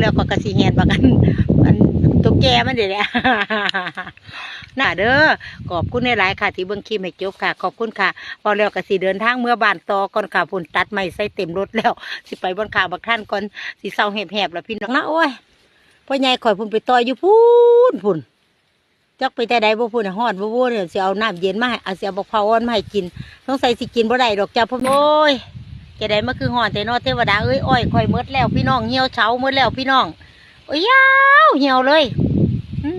แล้วก็กระสีแหนบักอันอันตัวแกมันเดี๋ยวนี้น่าเด้อขอบคุณในหลายค่ะ ที่เบิ่งคลิปให้จบค่ะ ขอบคุณค่ะ พอแล้วก็สิเดินทางเมื่อบานต่อก่อนค่ะพุ่นตัดไม้ใส่เต็มรถแล้ว สิไปบนขาบักท่านก่อนสิเศร้าแหบๆแล้วพี่น้องนะโอ้ยพ่อใหญ่ข่อยพุ่นไปต่อยอยู่พุ่นพุ่นจักไปแต่ใดบ่พุ่นน่ะฮอดบ่บ่เนี่ยสิเอาน้ำเย็นมาให้เอาสิเอาบักเผาออนมาให้กินสงใสัยสิกินบ่ได้ดอกจ้าพ่อโอ้ย จะได้มาคือหอนแต่นอเทวดาเอ้ยอ้อยข่อยหมดแล้วพี่น้องเหี่ยวเฉาหมดแล้วพี่น้องโอ้ยยาวเหี่ยวเลยอื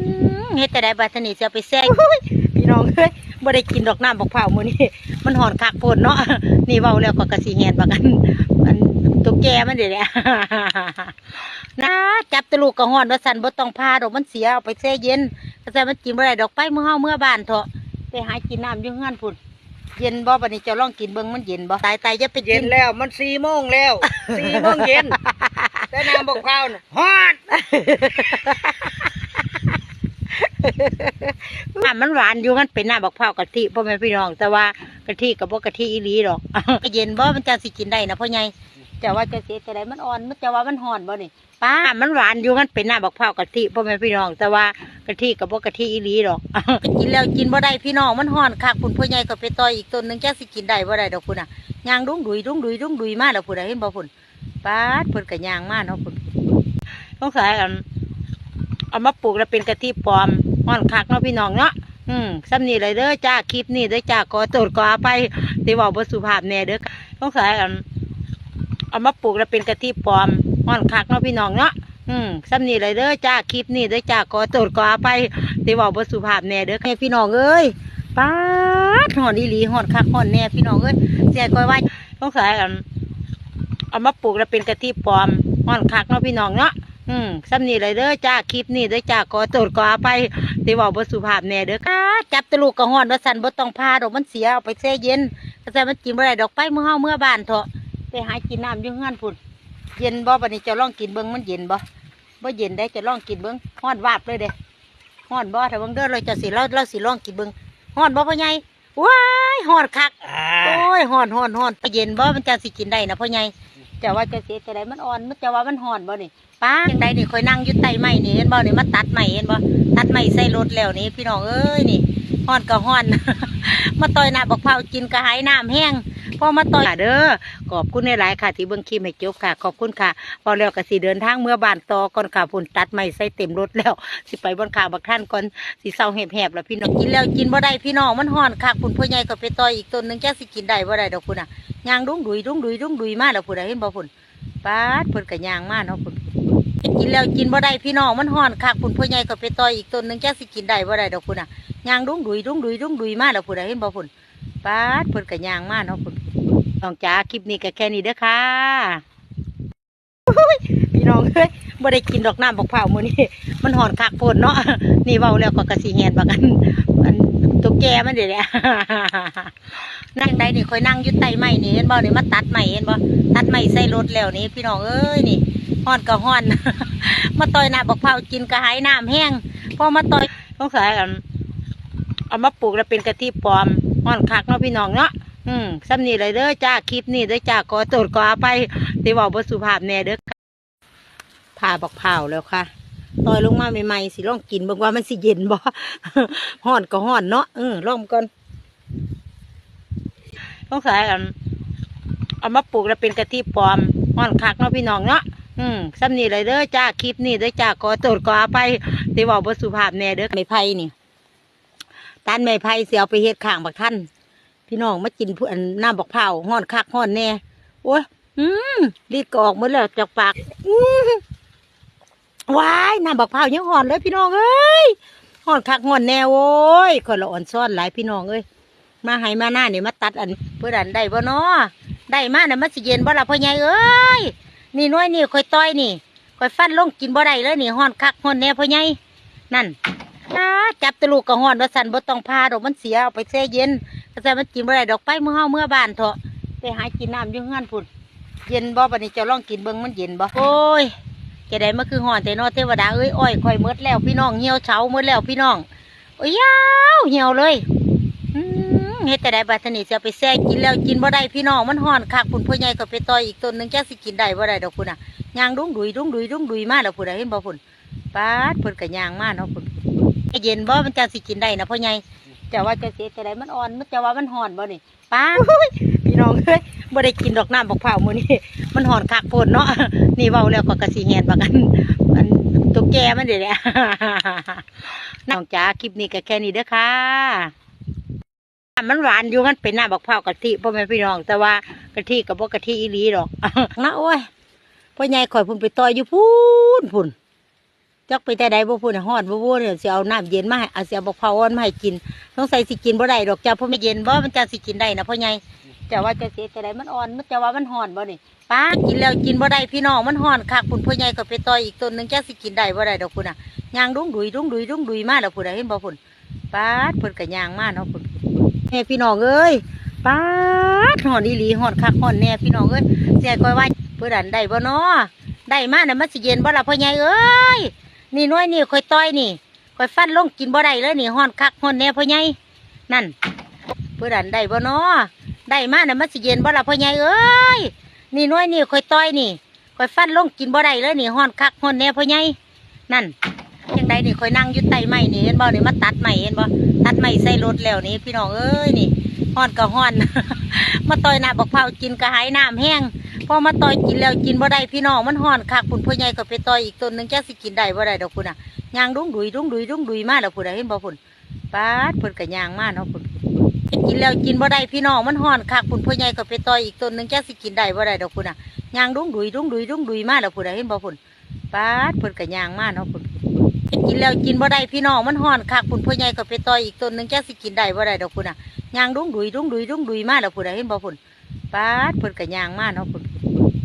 มเฮ็ดแต่ได้บัดทนี้จะเอาไปแซ่พี่น้องเอ้ยบ่ได้กินดอกน้ำบักเผามื้อนี้มันหอนคักโพดเนาะนี่เว้าแล้วก็กระสีแหนบักอันอันตัวแกมันเดี๋ยวนี้นะจับตะลูกก็หอนว่าสั่นบ่ต้องพาดอกมันเสียเอาไปแช่เย็นก็ใส่มันกินบ่ได้ดอกไปเมื่อเฮาเมื่อบ้านเถอะไปหากินน้ำอยู่เฮือนพุ่น เย็นบ่บัดนี้เจะลองกินเบิ่งมันเย็นบ่ตายตายจะไปเย็กินนแล้วมันสี่โมงแล้วสี่โมงเย็น แต่น้ำบอกข้าวน่ะฮอดน้ำมันหวานอยู่มันเป็นน้ำบักพร้าวกะทิพ่อแม่พี่น้องแต่ว่ากะทิกับบ่กะทิอีหลีดอก เย็นบ่มันจะสิกินได้นะพ่อใหญ่ แต่ว่าจะเสียแต่ใดมันอ่อน มันจะว่ามันห่อนบ่นี่ป้ามันหวานอยู่มันเป็นน้ำบักพร้าวกะทิพ่อแม่พี่น้อง แต่ว่ากะทิกับบ่กะทิอีหลีดอกกินแล้วกินบ่ได้พี่น้องมันห่อนคักคุณพ่อใหญ่ก็ไปต่อยอีกต้นหนึงจะสิกินได้บ่ได้ดอกคุณน่ะย่างดุ้งดุยดุ้งดุยดุ้งดุยมาแล้วพุ่นน่ะเห็นบ่พุ่นป้าดเพิ่นก็ย่างมาเนาะพุ่นต้องสายอันเอามาปลูกแล้วเป็นกะทิปลอมห่อนคักเนาะพี่น้องเนาะอืมซ้ำนี่เลยเด้อจ้าคลิปนี่เด้อจ้าขอโทษขออภัยที่เว่าบ่สุภาพแน่เด้อต้องสายอัน เอามาปลูกแล้วเป็นกะทิปลอมห่อนคักเนาะพี่น้องเนาะอืมซ้ำนี่เลยเด้อจ้าคลิปนี่เด้อจ้าขอโทษขออภัยที่เว่าบ่สุภาพแน่เด้อให้พี่น้องเอ้ยป้าดห่อนอีหลีห่อนคักห่อนแน่พี่น้องเอ้ยเสียก้อยว่าต้องสายอันเอามาปลูกแล้วเป็นกะทิปลอมห่อนคักเนาะพี่น้องเนาะอืมซ้ำนี่เลยเด้อจ้าคลิปนี่เด้อจ้าขอโทษขออภัยที่เว่าบ่สุภาพแน่เด้อค่ะจับตะลูกก็ฮ้อนว่าสันบ่ต้องพาดอกมันเสียเอาไปแช่เย็นก็ใส่มันกินบ่ได้ดอกไปเมื่อเฮาเมื่อบานเถอะ ไปหากินน้ำอยู่เฮือนพุ่นเย็นบ่บัดนี้จะลองกินเบิ่งมันเย็นบ่บ่เย็นได้จะลองกินเบิ่งฮ้อนวาบเลยเด้ฮ้อนบ่ถ้าเบิ่งเด้อเราจะสิเราเราสิลองกินเบิ่งฮ้อนบ่พ่อใหญ่ว้ายฮ้อนคักอ่าโอ้ยฮ้อนฮ้อนฮ้อนเย็นบ่มันจะสิกินได้นะพ่อใหญ่แต่ว่าจะเสียแต่ใดมันอ่อนมันจะว่ามันฮ้อนบ่นี่ป้าจังใดนี่คอยนั่งอยู่ใต้ไม้นี่เห็นบ่นี่มาตัดไม้เห็นบ่ตัดไม้ใส่รถแล้วนี่พี่น้องเอ้ยนี่ฮ้อนก็ฮ้อน มาต่อยน้ำบักเผาวกินกระหายน้ำแห้ง พ่อมาต่อยเด้อขอบคุณในหลายค่ะ ที่เบิ่งคลิปให้จบค่ะ ขอบคุณค่ะ พอแล้วก็สิเดินทางเมื่อบานต่อก่อนค่ะพุ่นตัดไม้ใส่เต็มรถแล้ว สิไปบนขาบักท่านก่อนสิเศร้าแหบๆแล้วพี่น้องกินแล้วกินบ่ได้พี่น้องมันฮ้อนคักพุ่นพ่อใหญ่ก็ไปต่อยอีกต้นหนึ่งแกสิกินได้บ่ได้ดอกพุ่นน่ะยางดุ้งดุยดุ้งดุยดุ้งดุยมาแล้วพุ่นเห็นบ่พุ่นป้าดเพิ่นก็ย่างมาเนาะพุ่นกินแล้วกินบ่ได้พี่น้องมันฮ้อนคักพุ่นพ่อใหญ่ก็ไปต่อยอีกต้นหนึงแกสิกินได้บ่ได้ดอกพุ่นน่ะยางดุ้งดุยดุ้งดุยดุ้งดุยมาแล้วพุ่นเห็นบ่พุ่นป้าดพุ่นก็ย่างมาเนาะพุ่น น้องจ๋าคลิปนี้ก็แค่นี้เด้อค่ะพี่น้องเอ้ยบ่ได้กินดอกน้ำบักเผามื้อนี้มันหอนคักโพดเนาะนี่เว้าแล้วก็กระสีแหนบักอันอันตัวแกมันเดี๋ยวนี้นั่งได้นี่คอยนั่งยู่ใต้ไม้นี่เห็นบ่เนี่ยมาตัดไม้เห็นบ่ตัดไม้ใส่รถแล้วนี่พี่น้องเอ้ยนี่ฮ้อนก็ฮ้อน มาต่อยน้ำบักเผากินกระหายน้ำแห้งพอมาต่อยต้องสายอันเอามาปลูกแล้วเป็นกะทิปลอมฮ้อนคักเนาะพี่น้องเนาะ อืมซ้ำนี่เลยเด้อจ้าคลิปนี่เด้อจ้าขอโทษขออภัยที่เว้าบ่สุภาพแน่เด้อผ่าบักเผาแล้วค่ะต่อยลงมาใหม่ๆสิลองกินบิ่งว่ามันสิเย็นบ่ห่อนก็ห่อนเนาะเออลองก่อนต้องใสายอันเอามาปลูกแล้วเป็นกะทิปลอมห่อนคักเนาะพี่น้องเนาะอืมซ้ำนี่เลยเด้อจ้าคลิปนี่เด้อจ้าขอโทษขออภัยที่เว่าบ่สุภาพแน่เด้อไม้ไผ่นี่ตันไม้ไผ่เสียเอาไปเฮ็ดข้างบักท่าน พี่น้องมากินผู้อันน้ำบักเผาห่อนคักห่อนแน่โอ้ยอืมรีดกออกหมดแล้วจากปากอืมว้ายน้ำบักพร้ายังห่อนเลยพี่น้องเอ้ยห่อนคักห่อนแน่โว้ยคนละอ่อนซ้อนหลายพี่น้องเอ้ยมาให้มาหน้าเนี่ยมาตัดอันเพื่ออันได้บ่เนาะได้มาเนี่ยมันสิเย็นบ่ละพ่อใหญ่เอ้ยนี่น้อยนี่คอยต้อยนี่คอยฟันลงกินบ่ได้เลยนี่ห่อนคักห่อนแน่พ่อใหญ่นั่นจับตะลูกก็ห่อนว่าสั่นบ่ต้องพาดอกมันเสียเอาไปแช่เย็น ก็ใส่มันกินบ่ได้ดอกไปเมื่อเฮาเมื่อบ้านเถอะไปหากินน้ำอยู่เฮือนพุ่นเย็นบ่บัดนี้เจะลองกินเบิ่งมันเย็นบ่โอ้ยจะได้มาคือหอนแต่นอเทวดาเอ้ยอ้อยข่อยหมดแล้วพี่น้องเหี่ยวเฉาหมดแล้วพี่น้องโอ้ยยาวเหี่ยวเลยอืมเฮ็ดแต่ได้บัดทนี้จะเอาไปแซ่กินแล้วกินบ่ได้พี่น้องมันห่อนคักพุ่นพ่อใหญ่ก็ไปต่อยอีกต้นหนึงแกสิกินได้บ่ได้ดอกพุ่นน่ะย่างดุ้งดุยดุ้งดุยดุ้งดุยมาแล้วพุ่นน่ะเห็นบ่พุ่นป้าดเพิ่นก็ย่างมาเนาะพุ่นไอ้เย็นบ่มันจะสิกินได้นะพ่อใหญ่ แต่ว่าจะเสียแต่ใดมันอ่อน มันจะว่ามันห่อนบ่นี่ป้าพี่น้องเอ้ยบ่ได้กินดอกน้ำบักเผามื้อนี้มันห่อนคักโพดเนาะนี่เว้าแล้วก็กระสิแฮนบักอันอันตุ๊กแกมันเด้แหละน้องจ๋าคลิปนี้ก็แค่นี้เด้อค่ะมันหวานอยู่มันเป็นหน้ำบักเผากะทิพ่อแม่พี่น้อง แต่ว่ากะทิกับบ่กกะทิอีหลีดอกนะโอ้ยพ่อใหญ่ข่อยพุ่นไปต่อยอยู่พูนพุ่น จักไปแต่ใดบ่พุ่นน่ะฮอดบ่บ่เนี่ยสิเอาน้ำเย็นมาให้เอาสิเอาบักเผาวอ่อนมาให้กินสงสัยสิกินบ่ได้ดอกจ้าเพ่อไม่เย็นบ่มันจะสิกินได้นะพ่อใหญ่แต่ว่าจะเสียแต่ใดมันอ่อนมันจะว่ามันห่อนบ่นี่ป้ากินแล้วกินบ่ได้พี่น้องมันห่อนคักพุ่นพ่อใหญ่ก็ไปต่อยอีกต้นนึงจักสิกินได้บ่ได้ดอกพุ่นน่ะย่างดุ้งดุยดุ้งดุยดุ้งดุยมาแล้วพุ่นน่ะเห็นบ่พุ่นป้าเพิ่นก็ย่างมาเนาะพุ่นแม่พี่น้องเอ้ยป้าดหอนอีหลีหอนคักหอนแน่พี่น้องเอ้ยเสียก้อยว่าเพื่อดันได้บ่เนาะได้มาน่ะมันสิเย็นบ่ล่ะพ่อใหญ่เอ้ย นี่น้อยนี่ค่อยต้อยนี่ค่อยฟันลงกินบ่ได้เลยนี่หอนคักหอนแน่พ่อใหญ่นั่นเพื่อดันได้บ่เนาะได้มาน่ะมันสิเย็นบ่ละพ่อใหญ่เอ้ยนี่น้อยนี่ค่อยต้อยนี่ค่อยฟันลงกินบ่ได้เลยนี่หอนคักหอนแน่พ่อใหญ่นั่นยังไดนี่ค่อยนั่งยู่ใต้ไม้นี่เห็นบ่เนี่ยมาตัดไม้เห็นบ่ตัดไม้ใส่รถแล้วนี่พี่น้องเอ้ยนี่ห้อนก็ห้อน มาต่อยน้ำบักเผากินกระหายน้ำแห้ง อมาต่อยกินแล้วกินบ่ได้พี่น้องมันห้อนคักคุณพ่อใหญ่ก็ไปต่อยอีกต้นหนึ่งแกสิกินได้บ่ได้ดอกคุณอะยางดุ้งดุยดุ้งดุยดุ้งดุยมาแล้วคุณอะเห็นบ่คุณป้าดเพิ่นก็ย่างมาเนาะคุณกินแล้วกินบ่ได้พี่น้องมันห้อนคักคุณพ่อใหญ่ก็ไปต่อยอีกต้นหนึ่งแกสิกินได้บ่ได้ดอกคุณอะยางดุ้งดุยดุ้งดุยดุ้งดุยมาแล้วคุณอะเห็นบ่คุณป้าดเพิ่นก็ย่างมาเนาะคุณกินแล้วกินบ่ได้พี่น้องมันห่อนคักคุณพ่อใหญ่ก็ไปต่อยอีกต้นหนึ่งแกสิกินได้บ่ได้ดอกคุณอะยางดุ้งดุยดุ้งดุยดุ้งดุยมาแล้วคุณอะเห็นบ่คุณป้าดเพิ่นก็ย่างมาเนาะคุณ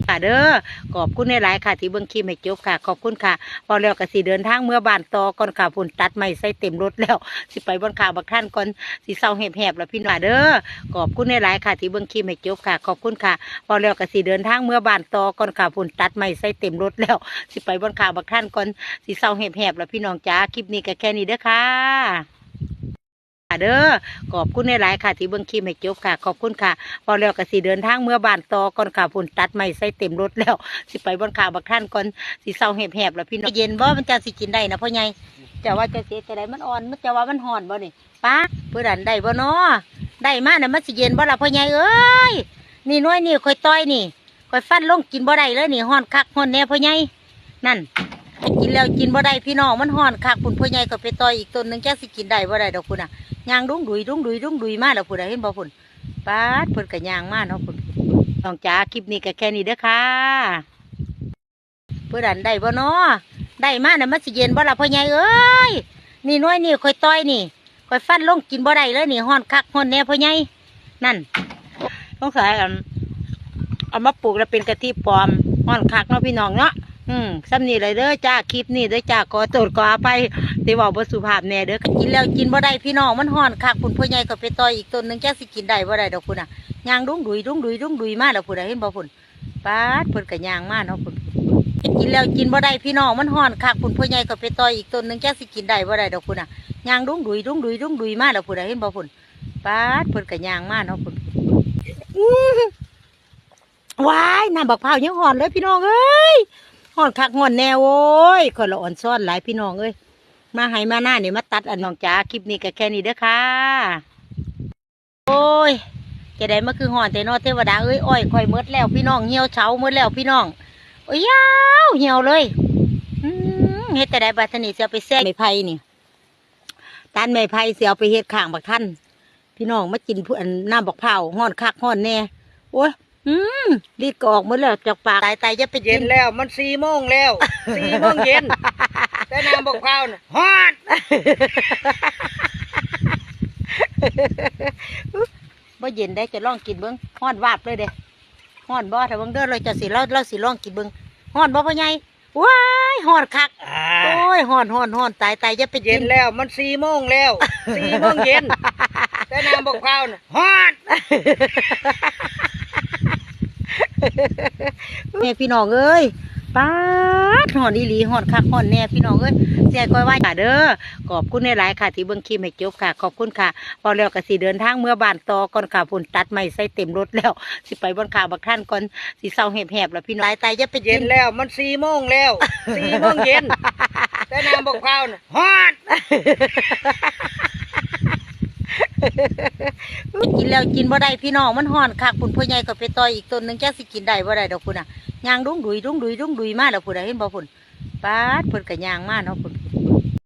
ค่ะเด้อขอบคุณในหลายค่ะ ที่เบิ่งคลิปให้จบค่ะ ขอบคุณค่ะ พอแล้วก็สิเดินทางเมื่อบานต่อก่อนค่ะพุ่นตัดไม้ใส่เต็มรถแล้ว สิไปบนข่าวบักท่านก่อนสิเศร้าแหบๆแล้วพี่น้องเด้อขอบคุณในหลายค่ะ ที่เบิ่งคลิปให้จบค่ะ ขอบคุณค่ะ พอแล้วก็สิเดินทางเมื่อบานต่อก่อนค่ะพุ่นตัดไม้ใส่เต็มรถแล้ว สิไปบนข่าวบักท่านก่อนสีเศร้าแหบๆแล้วพี่น้องจ้าคลิปนี้ก็แค่นี้เด้อค่ะ เด้อขอบคุณในหลายค่ะ ที่เบิ่งคลิปให้จบค่ะ ขอบคุณค่ะ พอแล้วก็สิเดินทางเมื่อบานต่อก่อนค่ะพุ่นตัดไม้ใส่เต็มรถแล้ว สิไปบนข่าวบักท่านก่อนสีเศร้าแหบๆแล้วพี่น้องเย็นบ่มันจะสิกินได้นะพ่อใหญ่แต่ว่าจะเสียแต่ใดมันอ่อนมันจะว่ามันห่อนบ่นี่ป้าเพื่อดันได้บ่เนาะได้มากนะมันสิเย็นบ่ละพ่อใหญ่เอ้ยนี่น้อยนี่คอยต้อยนี่คอยฟันลงกินบ่ได้เลยนี่ห่อนคักห่อนแน่พ่อใหญ่นั่น กินแล้วกินบ่ได้พี่น้องมันห่อนคักคุณพ่อใหญ่ก็ไปต่อยอีกต้นหนึ่งแกสิกินได้บ่ได้ดอกคุณอะยางดุ้งดุยดุ้งดุยดุ้งดุยมาแล้วคุณอะเห็นบ่คุณป้าดเพิ่นก็ย่างมาเนาะคุณน้องจ๋าคลิปนี้ก็แค่นี้เด้อค่ะเพื่อดันได้บ่เนาะได้มาน่ะมันสิเย็นบ่ละพ่อใหญ่เอ้ยนี่น้อยนี่คอยต่อยนี่คอยฟันลงกินบ่ได้เลยนี่ห่อนคักห่อนแน่พ่อใหญ่นั่นต้องสายอันเอามาปลูกแล้วเป็นกะทิปลอมห่อนคักเนาะพี่น้องเนาะ อืมซ้ำนี่เลยเด้อจ้าคลิปนี่เด้อจ้าขอโทษขออภัยที่เว่าบ่สุภาพแน่เด้อกินแล้วกินบ่ได้พี่น้องมันห่อนคักคุณพ่อใหญ่ก็ไปต่อยอีกต้นหนึงแกสิกินได้บ่ได้ดอกคุณอะย่างดุ้งดุยดุ้งดุยดุ้งดุยมาแล้วคุณอะเห็นบ่คุณป้าดเพิ่นก็ย่างมาเนาะคุณกินแล้วกินบ่ได้พี่น้องมันห่อนคักคุณพ่อใหญ่ก็ไปต่อยอีกต้นหนึงแกสิกินได้บ่ได้ดอกคุณอะย่างดุ้งดุยดุ้งดุยดุ้งดุยมาแล้วคุณอะเห็นบ่คุณป้าดเพิ่นก็ย่างมาเนาะคุณอื้อว้ายน้ำบักพร้าวยังห่อนเลยพี่น้องเอ้ย ห่อนคักห่อนแน่โว้ยคนละอ่อนซ้อนหลายพี่น้องเอ้ยมาให้มาหน้าเนี่ยมาตัดอันน้องจ๋าคลิปนี้ก็แค่นี้เด้อค่ะ โอ้ยจะได้มาคือห่อนแต่นอเทวดาเอ้ยอ้อยคอยหมดแล้วพี่น้องเหี่ยวเฉาหมดแล้วพี่น้องโอ้ยยาวเหี่ยวเลยอืมเฮ็ดแต่ได้บัดนี้จะเอาไปแซ่ไม้ไผ่นี่ตานไม้ไผ่เสียไปเฮ็ดข้างบักท่านพี่น้องมากินผู้อันน้ำบักเผาห่อนคักห่อนแน่โอ้ย อืมรีดก็ออกหมดแล้วจากปากตายตายจะไปเย็กินนแล้วมันสี่โมงแล้วสี่โมงเย็นแต่น้ำบักพร้าวน่ะฮอดบ่เย็นได้จะลองกินเบิ้งฮ้อนวาบเลยเด้ฮ้อนบ่ถ้าเบิ้งเด้อเราจะสิเราเราสิลองกินเบิ้งฮ้อนบ่พ่อใหญ่ว้ายฮ้อนคัก อ่าโอ้ยฮ้อนฮ้อนฮ้อนตายตายจะไปเย็กินนแล้วมันสี่โมงแล้วสี่โมงเย็นแต่น้ำบักพร้าวน่ะฮอด แม่พี่น้องเอ้ยป้าดหอนอีหลีหอนคักหอนแน่พี่น้องเอ้ยเสียก้อยว่าค่ะเด้อขอบคุณในหลายๆค่ะ ที่เบิ่งคลิปให้จบค่ะ ขอบคุณค่ะพอแล้วก็สิเดินทางเมื่อบานต่อก่อนค่ะฝนตัดไม้ใส่เต็มรถแล้ว สิไปบนขาบักท่านก่อนสิเศร้าแหบๆแล้วพี่น้องตายตายจะไปเย็นนแล้วมันสี่โมงแล้วสี่โมงเย็นแต่น้ำบอกข้าวน่ะฮอด กินแล้วกินบ่ได้พี่น้องมันห่อนคักพุ่นพ่อใหญ่ก็ไปต่อยอีกต้นหนึงจักสิกินได้บ่ได้ดอกพุ่นอะยางดุ้งดุยดุ้งดุยดุ้งดุยมากดอกพุ่นน่ะเห็นบ่พุ่นปาดพุ่นก็ย่างมาเนาะพุ่น